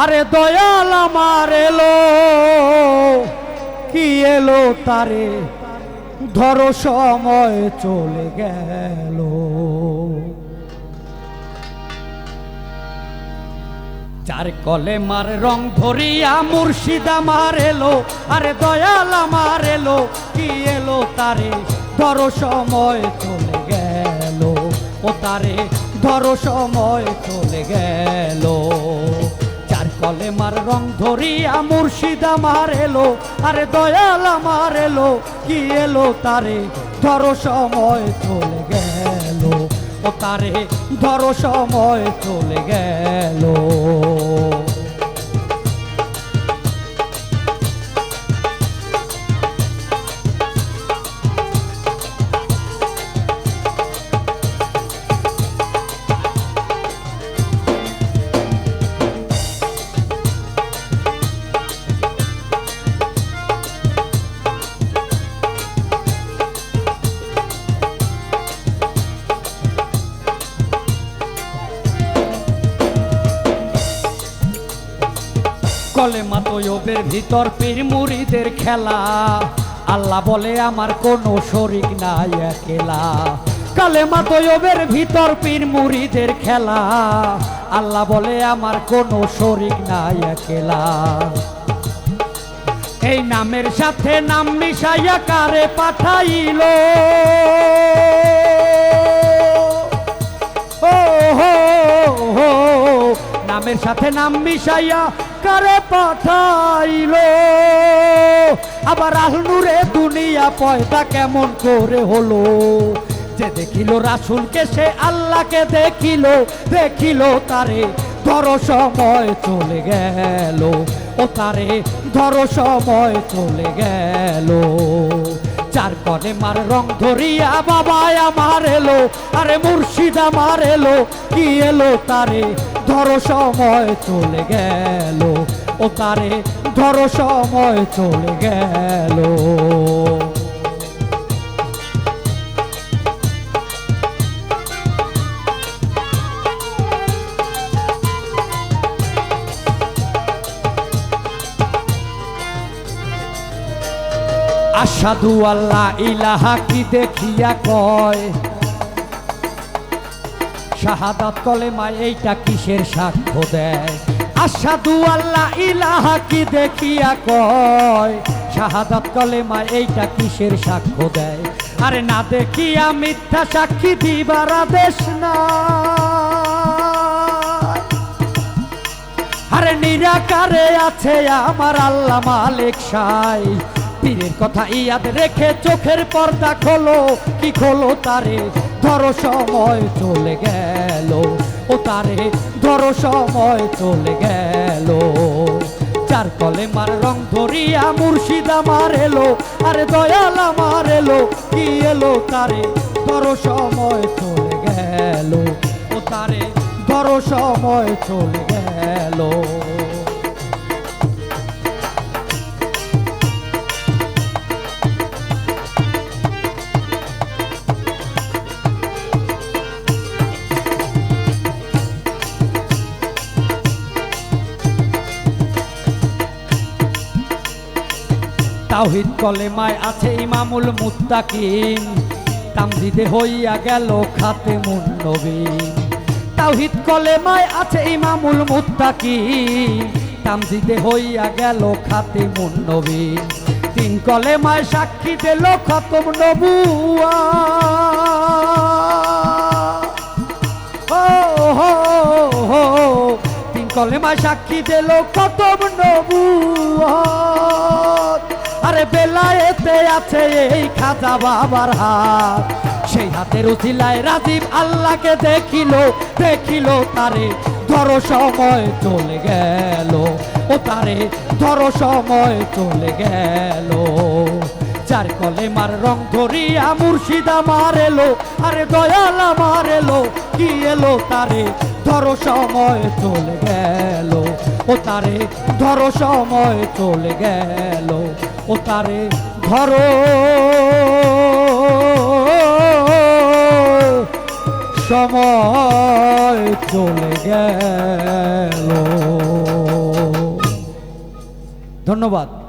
আরে দয়াল আমার এলো, কি এলো তারে? ধরো সময় চলে গেল। যার কলে মার রং ধরিয়া মুর্শিদ আমার এলো, আরে দয়াল আমার এলো, কি এলো তারে? ধরো সময় চলে গেল। ও তারে, ধরো সময় চলে গেল। যার কলে মার রং ধরিয়া মুর্শিদ আমার এলো, আরে দয়াল আমার এলো, কি এলো তারে? ধরো সময় চলে গেল, ও তারে ধরো সময় চলে গেল। কলেমা তৈবের ভিতর পীর মুড়িদের খেলা আল্লাহ বলে আমার কোনো শরিক নাই একেলা কালেমা তৈবের ভিতর পীর মুড়িদের খেলা আল্লাহ বলে আমার কোনো শরিক নাই একেলা এই নামের সাথে নাম মিশাইয়া কারে পাঠাইল নামের সাথে নাম মিশাইয়া কারে পাঠাইলো। আবার আহনুরে দুনিয়া পয়দা কেমন করে হলো? যে দেখিল রাসুলকে, সে আল্লাহকে দেখিল দেখিল তারে ধর সময় চলে গেল। ও তারে ধর সময় চলে গেল। চার কনে মার রং ধরিয়া বাবাই আমার এলো, আরে মুর্শিদ আমার এলো, কি এলো তারে? ধর সময় চলে গেল, ও তারে ধর সময় চলে গেল। আসাদু আল্লাহ ইলাহা কি দেখিয়া কয়? শাহাদাত কলেমায় এইটা কিসের সাক্ষ্য দেয়? আসাদু আল্লাহ ইলাহা কি দেখিয়া কয়? শাহাদাত কলেমায় এইটা কিসের সাক্ষ্য দেয়? আরে না দেখিয়া মিথ্যা সাক্ষী দিবার আদেশ না আরে নিরাকারে আছে আমার আল্লাহ মালিক সাই। পীরের কথা ইয়াদ রেখে চোখের পর্দা খোলো। কি খোলো তারে? ধরো সময় চলে গেল। ও তারে, ধরো সময় চলে গেল। চার কলে মার রং ধরিয়া মুর্শিদ আমার এলো। আরে দয়াল আমার এলো, কি এলো তারে? ধরো সময় চলে গেল। ও তারে, ধরো সময় চলে গেল। তাওহিদ কলেমায় আছে ইমামুল মুত্তাকিন। তামজিদে হইয়া গেল খাতে নবীন। তাওহিদ কলেমায় আছে ইমামুল মুত্তাকিন। তামজিদে হইয়া গেল খাতে নবীন। তিন কলেমায় সাক্ষী দিল খতম নবুয়া। তিন কলেমায় সাক্ষী দিল খতম নবুয়াত আরে বেলায়েতে আছে এই খাজা বাবার হাত। সেই হাতের উচিলায় রাজীব আল্লাহকে দেখিল দেখিল তারে ধরো সময় চলে গেল। ও তারে ধরো সময় চলে গেল। চার কলে মার রং ধরিয়া মুর্শিদ আমার এলো, আরে দয়ালা আমার এলো, কি এলো তারে ধরো সময় চলে গেল। ও তারে ধরো সময় চলে গেল। ও তারে ঘর। সময় চলে গেল। ধন্যবাদ।